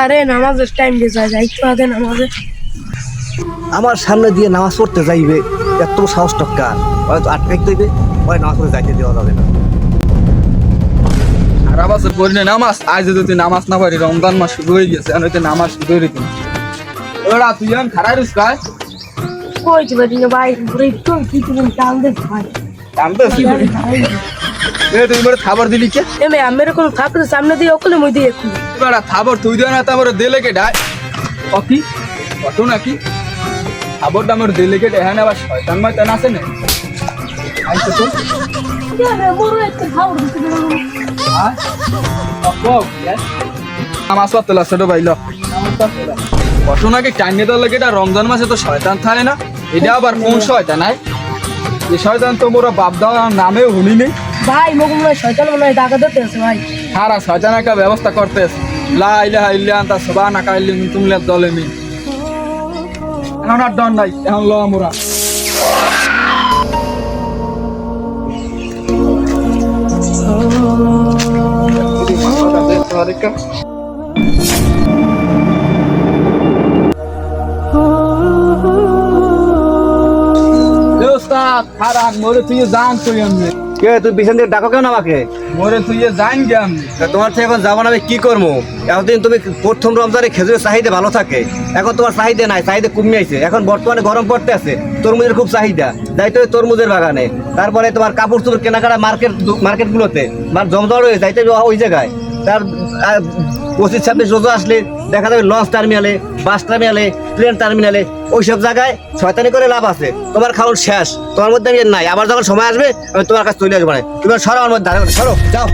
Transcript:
আরে নামাজের টাইম দিয়ে যায় তো নামাজে। আমার সামনে দিয়ে নামাজ পড়তে যাইবে এত সাহস টক্কা হয়তো আটকাইতে হইবে ওই নামাজ পড়তে যাইতে দেওয়া যাবে না। আর আবার না নামাজ। আজ যদি নামাজ না পারি রমজান মাস শুরু হয়ে গেছে আর হয়তো নামাজ শুরু হয়ে গেছে। ওরা তুই এখন পারি না ভাই পুরো একটু কি তুমি টান দে ভাই? তুই বড় দিলি কে? থাকতে সামনে দিয়ে ওকলে মই দিয়ে একটু এবার খাবার তুই দেয় না তারপরে দিলে কে ডায়? অকি কত নাকি? দিলে কে হ্যাঁ আবার শয়তান ময়তান আছে না? আইছে তো বড় একটা খাও আর অপক নামাজ পড়তে লাগছে তো বাইল কত নাকি টাইনে লাগে এটা রমজান মাসে তো শয়তান থাকে না? এটা আবার কোন শয়তান আয়। এই শয়তান তো মোরা বাপ দাওয়ার নামেও শুনি নেই ভাই মোক মনে হয় শয়তান মনে হয় টাকা দিতে ভাই সারা শয়তান একটা ব্যবস্থা করতে আছে। লা ইলাহা ইল্লা আনতা সুবহানাকা ইল্লি মিন তুমলাদ জালিমিন এখন আর ডর নাই এখন ল আমরা ওস্তাদ খারাপ মোরে তুই জান তুই আমি কে তুই পিছন দিয়ে ডাকো কেন আমাকে? মোরে তুই জান গে আমি তোমার থেকে এখন যাব না আমি কি করব? এতদিন তুমি প্রথম রমজানে খেজুরের চাহিদা ভালো থাকে এখন তোমার চাহিদা নাই চাহিদা কমে এখন বর্তমানে গরম পড়তে আছে তরমুজের খুব চাহিদা যাইতে হবে তরমুজের বাগানে। তারপরে তোমার কাপড় চোপড় কেনাকাটা মার্কেট মার্কেটগুলোতে মানে জমজমাট হয়ে যাইতে ওই জায়গায়। তার পঁচিশ ছাব্বিশ রোজা আসলে দেখা যাবে লঞ্চ টার্মিনালে, বাস টার্মিনালে, প্লেন টার্মিনালে, ওইসব জায়গায় শয়তানি করে লাভ আছে। তোমার খাওয়ার শেষ, তোমার মধ্যে নাই। আবার যখন সময় আসবে, আমি তোমার কাছে চলে আসব না। তুমি সরো আমার মধ্যে সরো, যাও।